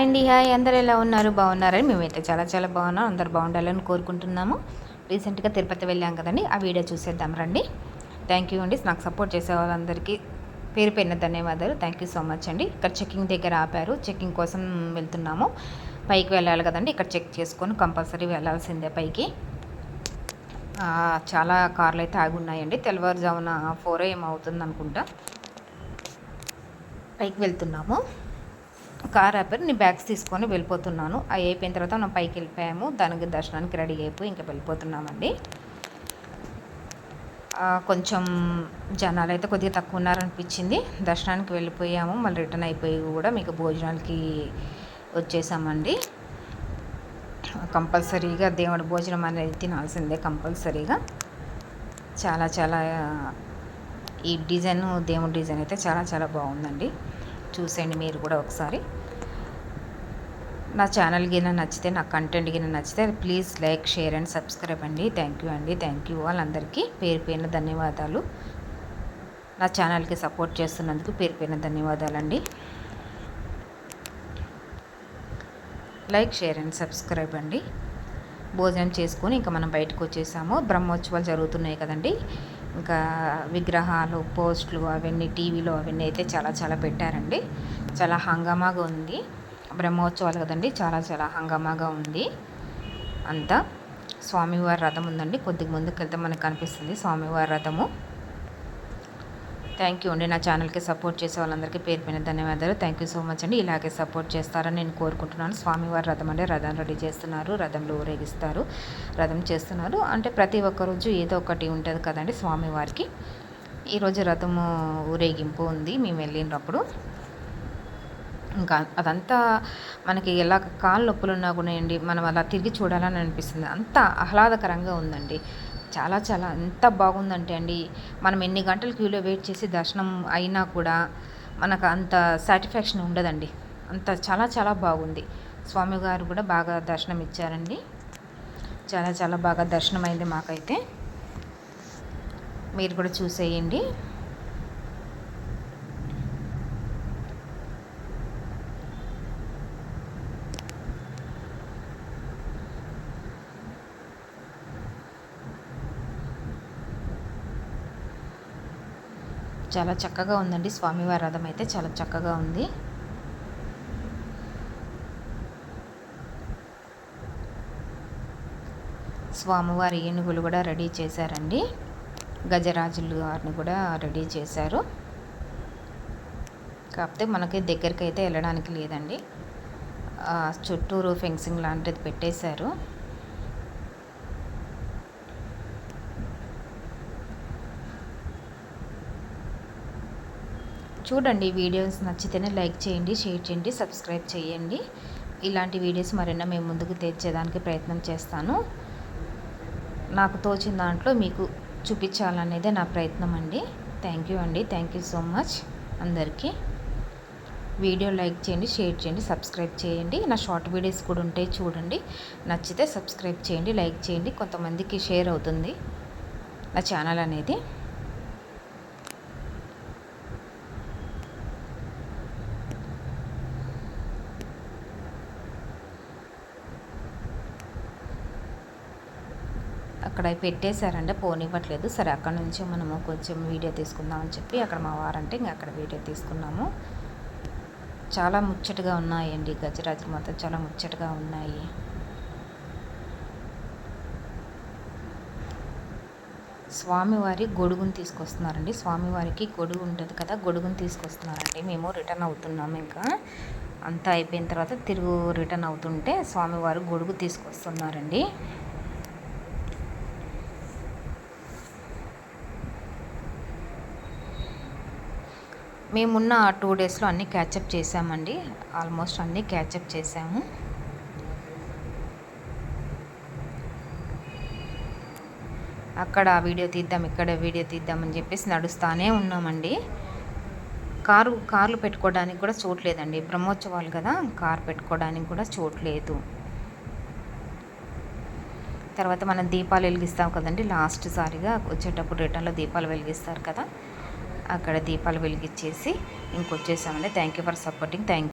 అండి హాయ్ అందరు ఎలా ఉన్నారు? బాగున్నారని మేమైతే చాలా చాలా బాగున్నాం. అందరు బాగుండాలని కోరుకుంటున్నాము. రీసెంట్గా తిరుపతి వెళ్ళాం కదండి ఆ వీడియో చూసేద్దాం రండి. థ్యాంక్ యూ అండి. నాకు సపోర్ట్ చేసే వాళ్ళందరికీ పేరు పైన ధన్యవాదాలు. థ్యాంక్ యూ సో మచ్ అండి. ఇక్కడ చెక్కింగ్ దగ్గర ఆపారు. చెక్కింగ్ కోసం వెళ్తున్నాము. పైకి వెళ్ళాలి కదండి ఇక్కడ చెక్ చేసుకొని కంపల్సరీ వెళ్ళాల్సిందే పైకి. చాలా కార్లు అయితే ఆగి ఉన్నాయండి. తెల్లవారుజామున ఫోర్ ఏం అవుతుంది అనుకుంటా. పైకి వెళ్తున్నాము. కార్ ఆపారు నేను బ్యాగ్స్ తీసుకొని వెళ్ళిపోతున్నాను. అవి అయిపోయిన తర్వాత మనం పైకి వెళ్ళిపోయాము. దానికి దర్శనానికి రెడీ అయిపోయి ఇంకా వెళ్ళిపోతున్నామండి. కొంచెం జనాలు అయితే కొద్దిగా తక్కువ ఉన్నారనిపించింది. దర్శనానికి వెళ్ళిపోయాము. మళ్ళీ రిటర్న్ అయిపోయి కూడా మీకు భోజనాలకి వచ్చేసామండి. కంపల్సరీగా దేవుడి భోజనం అనేది తినాల్సిందే కంపల్సరీగా. చాలా చాలా ఈ డిజైన్ దేవుడి డిజైన్ అయితే చాలా చాలా బాగుందండి. చూసేయండి మీరు కూడా ఒకసారి. నా ఛానల్ గిన నచ్చితే నా కంటెంట్ గిన నచ్చితే please like share and subscribe అండి. థ్యాంక్ యూ అండి. థ్యాంక్ యూ వాళ్ళందరికీ పేరు పైన ధన్యవాదాలు. నా ఛానల్కి సపోర్ట్ చేస్తున్నందుకు పేరు పైన ధన్యవాదాలండి. లైక్ షేర్ అండ్ సబ్స్క్రైబ్ అండి. భోజనం చేసుకొని ఇంకా మనం బయటకు వచ్చేసాము. బ్రహ్మోత్సవాలు జరుగుతున్నాయి కదండి. ఇంకా విగ్రహాలు పోస్టులు అవన్నీ టీవీలో అవన్నీ అయితే చాలా చాలా పెట్టారండి. చాలా హంగామాగా ఉంది. బ్రహ్మోత్సవాలు కదండి. చాలా చాలా హంగామాగా ఉంది. అంతా స్వామివారి రథం ఉందండి. కొద్దిగా ముందుకు వెళ్తే మనకు కనిపిస్తుంది స్వామివారి రథము. థ్యాంక్ యూ అండి. నా ఛానల్కి సపోర్ట్ చేసే వాళ్ళందరికీ పేరు పైన ధన్యవాదాలు. థ్యాంక్ యూ సో మచ్ అండి. ఇలాగే సపోర్ట్ చేస్తారని నేను కోరుకుంటున్నాను. స్వామివారి రథం అంటే రథం రెడీ చేస్తున్నారు. రథంలో ఊరేగిస్తారు. రథం చేస్తున్నారు. అంటే ప్రతి ఒక్క రోజు ఏదో ఒకటి ఉంటుంది కదండి స్వామివారికి. ఈరోజు రథము ఊరేగింపు ఉంది. మేము వెళ్ళినప్పుడు ఇంకా అదంతా మనకి ఎలా కాళ్ళు నొప్పులు ఉన్నా కూడా మనం అలా తిరిగి చూడాలని అనిపిస్తుంది. అంత ఆహ్లాదకరంగా ఉందండి. చాలా చాలా ఎంత బాగుందంటే అండి మనం ఎన్ని గంటలు క్యూలో వెయిట్ చేసి దర్శనం అయినా కూడా మనకు అంత సాటిస్ఫాక్షన్ ఉండదండి. అంత చాలా చాలా బాగుంది. స్వామివారు కూడా బాగా దర్శనం ఇచ్చారండి. చాలా చాలా బాగా దర్శనం అయింది మాకైతే. మీరు కూడా చూసేయండి. చాలా చక్కగా ఉందండి. స్వామివారి రథం అయితే చాలా చక్కగా ఉంది. స్వామివారి ఏనుగులు కూడా రెడీ చేశారండి. గజరాజులు వారిని కూడా రెడీ చేశారు. కాకపోతే మనకి దగ్గరికి అయితే వెళ్ళడానికి లేదండి. చుట్టూరు ఫెన్సింగ్ లాంటిది పెట్టేశారు. చూడండి వీడియోస్ నచ్చితేనే లైక్ చేయండి షేర్ చేయండి సబ్స్క్రైబ్ చేయండి. ఇలాంటి వీడియోస్ మరైనా మేము ముందుకు తెచ్చేదానికి ప్రయత్నం చేస్తాను. నాకు తోచిన దాంట్లో మీకు చూపించాలనేదే నా ప్రయత్నం అండి. థ్యాంక్ యూ అండి. థ్యాంక్ యూ సో మచ్ అందరికీ. వీడియో లైక్ చేయండి షేర్ చేయండి సబ్స్క్రైబ్ చేయండి. నా షార్ట్ వీడియోస్ కూడా ఉంటాయి చూడండి. నచ్చితే సబ్స్క్రైబ్ చేయండి లైక్ చేయండి. కొంతమందికి షేర్ అవుతుంది నా ఛానల్ అనేది. అక్కడ పెట్టేశారంటే పోనివ్వట్లేదు. సరే అక్కడ నుంచి మనము కొంచెం వీడియో తీసుకుందామని చెప్పి అక్కడ మా వారంటే ఇంకా అక్కడ వీడియో తీసుకున్నాము. చాలా ముచ్చటగా ఉన్నాయండి. గజరాజులు మాత్రం చాలా ముచ్చటగా ఉన్నాయి. స్వామివారి గొడుగుని తీసుకొస్తున్నారండి. స్వామివారికి గొడుగు ఉంటుంది కదా గొడుగుని తీసుకొస్తున్నారండి. మేము రిటర్న్ అవుతున్నాము ఇంకా. అంతా అయిపోయిన తర్వాత తిరుగు రిటర్న్ అవుతుంటే స్వామివారు గొడుగు తీసుకొస్తున్నారండి. మేమున్న టూ డేస్లో అన్నీ క్యాచప్ చేసామండి. ఆల్మోస్ట్ అన్నీ క్యాచప్ చేసాము. అక్కడ వీడియో తీద్దాం ఇక్కడ వీడియో తీద్దాం అని చెప్పేసి నడుస్తూనే ఉన్నామండి. కారు కార్లు పెట్టుకోవడానికి కూడా చోట్లేదండి బ్రహ్మోత్సవాలు కదా కార్ పెట్టుకోవడానికి కూడా చోట్లేదు తర్వాత మనం దీపాలు వెలిగిస్తాం కదండి లాస్ట్ సారిగా వచ్చేటప్పుడు రిటర్న్లో దీపాలు వెలిగిస్తారు కదా. అక్కడ దీపాలు వెలిగించేసి ఇంకొచ్చేసామండి. Thank you for supporting thank